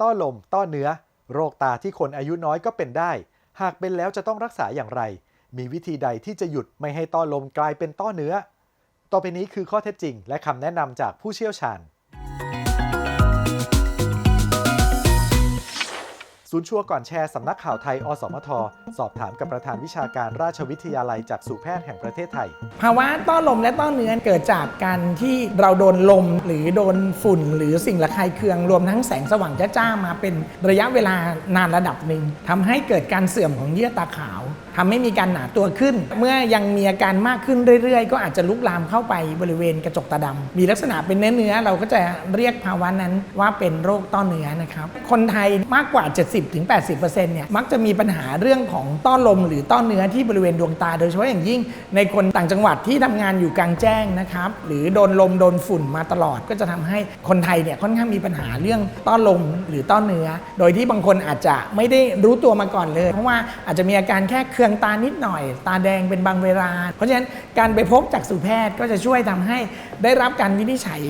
ต้อลม ต้อเนื้อ โรคตาที่คนอายุน้อยก็เป็นได้ หากเป็นแล้วจะต้องรักษาอย่างไร มีวิธีใดที่จะหยุดไม่ให้ต้อลมกลายเป็นต้อเนื้อ ต่อไปนี้คือข้อเท็จจริง และคำแนะนำจากผู้เชี่ยวชาญ ศูนย์ชัวก่อนแชร์สำนักข่าวไทย อสมท สอบถามกับประธานวิชาการราชวิทยาลัยจากสู่แพทย์แห่งประเทศไทย ภาวะต้อลมและต้อเนื้อเกิดจากการที่เราโดนลมหรือโดนฝุ่น หรือสิ่งระคายเคืองรวมทั้งแสงสว่างจ้าๆมาเป็นระยะเวลานานระดับหนึ่งทำให้เกิดการเสื่อมของเยื่อตาขาวทำให้มีการหนาตัวขึ้น เมื่อยังมีอาการมากขึ้นเรื่อยๆ ก็อาจจะลุกลามเข้าไปบริเวณกระจกตาดำมีลักษณะเป็นเนื้อเนื้อเราก็จะเรียกภาวะนั้นว่าเป็นโรคต้อเนื้อนะครับคนไทยมากกว่า70-80%เนี่ยมักจะมีปัญหาเรื่องของต้อลมหรือต้อเนื้อที่บริเวณดวงตา โดยเฉพาะอย่างยิ่งในคนต่างจังหวัดที่ทำงานอยู่กลางแจ้งนะครับหรือโดนลมโดนฝุ่นมาตลอด ก็จะทำให้คนไทยเนี่ยค่อนข้างมีปัญหาเรื่องต้อลมหรือต้อเนื้อ โดยที่บางคนอาจจะไม่ได้รู้ตัวมาก่อนเลย เพราะว่าอาจจะมีอาการแค่เคืองตานิดหน่อย ตาแดงเป็นบางเวลา เพราะฉะนั้นการไปพบจักษุแพทย์ก็จะช่วยทำให้ได้รับการวินิจฉัย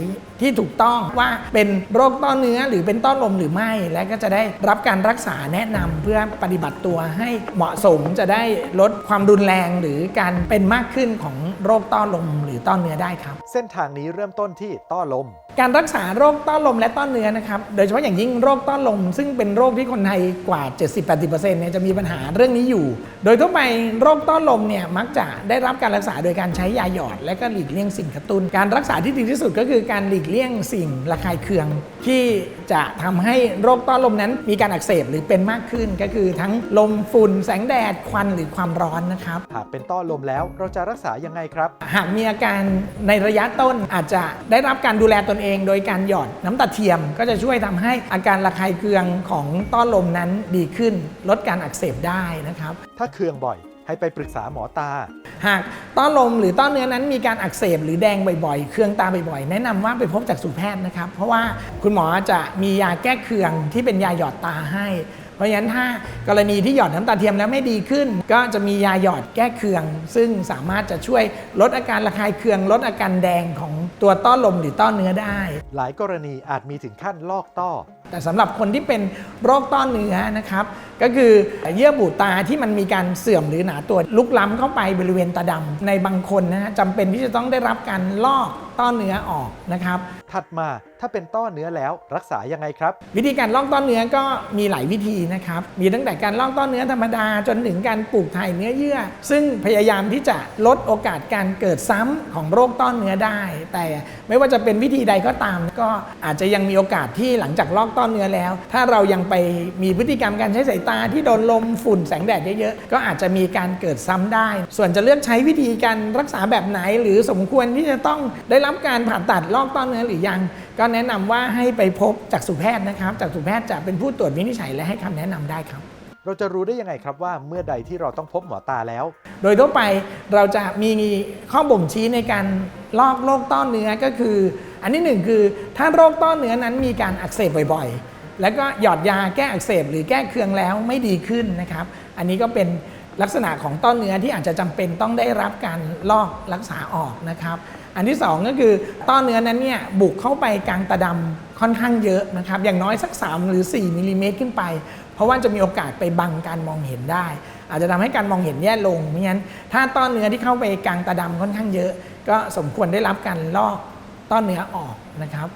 ที่ถูกต้องว่าเป็นโรคต้อเนื้อหรือเป็นต้อลมหรือไม่ และก็จะได้รับการรักษาแนะนำเพื่อปฏิบัติตัวให้เหมาะสมจะได้ลดความรุนแรงหรือการเป็นมากขึ้นของโรคต้อลมหรือต้อเนื้อได้ครับ เส้นทางนี้เริ่มต้นที่ต้อลม การรักษาโรคต้อลมและต้อเนื้อนะครับ โดยเฉพาะอย่างยิ่งโรคต้อลม ซึ่งเป็นโรคที่คนไทยกว่า 70-80%เนี่ยจะมีปัญหาเรื่องนี้อยู่ โดยทั่วไปโรคต้อลมเนี่ยมักจะได้รับการรักษาโดยการใช้ยาหยอด และก็หลีกเลี่ยงสิ่งกระตุ้น การรักษาที่ดีที่สุดก็คือการหลีกเลี่ยงสิ่งระคายเคือง ที่จะทำให้โรคต้อลมนั้นมีการอักเสบหรือเป็นมากขึ้น ก็คือทั้งลมฝุ่นแสงแดดควันหรือความร้อนนะครับ หากเป็นต้อลมแล้วเราจะรักษายังไงครับ หากมีอาการในระยะต้นอาจจะได้รับการดูแลตนเองโดยการหยอดน้ำตาเทียมก็จะช่วยทำให้อาการระคายเคืองของต้อลมนั้นดีขึ้น ลดการอักเสบได้นะครับ ถ้าเคืองบ่อยให้ไปปรึกษาหมอตา หากต้อลมหรือต้อเนื้อนั้นมีการอักเสบหรือแดงบ่อยๆ เคืองตาบ่อยๆ แนะนำว่าไปพบจากสูแพทย์นะครับ เพราะว่าคุณหมอจะมียาแก้เคืองที่เป็นยาหยอดตาให้ เพราะฉะนั้นถ้ากรณีที่หยอดน้ำตาเทียมแล้วไม่ดีขึ้น ก็จะมียาหยอดแก้เคือง ซึ่งสามารถจะช่วยลดอาการระคายเคือง ลดอาการแดงของตัวต้อลมหรือต้อเนื้อได้ หลายกรณีอาจมีถึงขั้นลอกต้อ แต่สำหรับคนที่เป็นโรคต้อเนื้อนะครับก็คือเยื่อบุตาที่มันมีการเสื่อมหรือหนาตัวลุกล้ำเข้าไปบริเวณตาดำในบางคนนะฮะจำเป็นที่จะต้องได้รับการลอก ต้อเนื้อออกนะครับ ถัดมาถ้าเป็นต้อเนื้อแล้วรักษายังไงครับ วิธีการลอกต้อเนื้อก็มีหลายวิธีนะครับ มีตั้งแต่การลอกต้อเนื้อธรรมดาจนถึงการปลูกถ่ายเนื้อเยื่อ ซึ่งพยายามที่จะลดโอกาสการเกิดซ้ำของโรคต้อเนื้อได้ แต่ไม่ว่าจะเป็นวิธีใดก็ตาม ก็อาจจะยังมีโอกาสที่หลังจากลอกต้อเนื้อแล้ว ถ้าเรายังไปมีพฤติกรรมการใช้สายตาที่โดนลมฝุ่นแสงแดดเยอะๆก็อาจจะมีการเกิดซ้ำได้ ส่วนจะเลือกใช้วิธีการรักษาแบบไหน หรือสมควรที่จะต้องได้รับการผ่าตัดลอกต้อเนื้อหรือยัง ก็แนะนำว่าให้ไปพบจักษุแพทย์นะครับจักษุแพทย์จะเป็นผู้ตรวจวินิจฉัยและให้คำแนะนำได้ครับ เราจะรู้ได้ยังไงครับว่าเมื่อใดที่เราต้องพบหมอตาแล้ว โดยทั่วไปเราจะมีข้อบ่งชี้ในการลอกโรคต้อเนื้อก็คือ อันที่หนึ่งคือถ้าโรคต้อเนื้อนั้นมีการอักเสบบ่อย ๆ แล้วก็หยอดยาแก้อักเสบหรือแก้เคืองแล้วไม่ดีขึ้นนะครับ อันนี้ก็เป็น ลักษณะของต้อเนื้อที่อาจจะจำเป็นต้องได้รับการลอกรักษาออกนะครับ อันที่สองก็คือต้อเนื้อนั้นเนี่ยบุกเข้าไปกลางตาดำค่อนข้างเยอะนะครับ อย่างน้อยสัก 3 หรือ 4มิลลิเมตรขึ้นไป เพราะว่าจะมีโอกาสไปบังการมองเห็นได้ อาจจะทำให้การมองเห็นแย่ลงไม่งั้น ถ้าต้อเนื้อที่เข้าไปกลางตาดำค่อนข้างเยอะ ก็สมควรได้รับการลอกต้อเนื้อออกนะครับ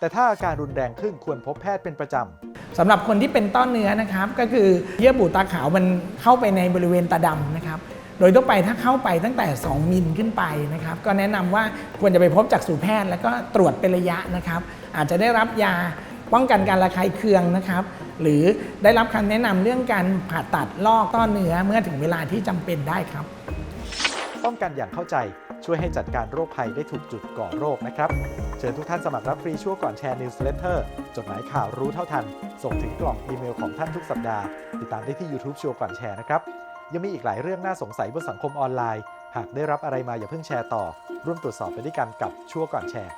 แต่ถ้าอาการรุนแรงขึ้นควรพบแพทย์เป็นประจำ สำหรับคนที่เป็นต้อเนื้อนะครับก็คือเยื่อบุตาขาวมันเข้าไปในบริเวณตาดำนะครับโดยทั่วไปถ้าเข้าไปตั้งแต่ 2 มิลขึ้นไปนะครับก็แนะนำว่าควรจะไปพบจักษุแพทย์ แล้วก็ตรวจเป็นระยะนะครับ อาจจะได้รับยาป้องกันการระคายเคืองนะครับ หรือได้รับคำแนะนำเรื่องการผ่าตัดลอกต้อเนื้อเมื่อถึงเวลาที่จำเป็นได้ครับ ป้องกันอย่างเข้าใจ ช่วยให้จัดการโรคภัยได้ถูกจุดก่อโรคนะครับ เชิญทุกท่านสมัครรับฟรีชั่วก่อนแชร์นิวส์เลเตอร์จดหมายข่าวรู้เท่าทัน ส่งถึงกล่องอีเมลของท่านทุกสัปดาห์ ติดตามได้ที่ YouTube ชัวร์ก่อนแชร์นะครับ ยังมีอีกหลายเรื่องน่าสงสัยบนสังคมออนไลน์ หากได้รับอะไรมาอย่าเพิ่งแชร์ต่อ ร่วมตรวจสอบไปด้วยกันกับชั่วก่อนแชร์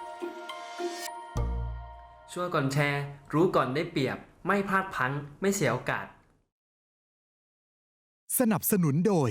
ช่วยก่อนแชร์ รู้ก่อนได้เปรียบ ไม่พลาดพลั้งไม่เสียโอกาส สนับสนุนโดย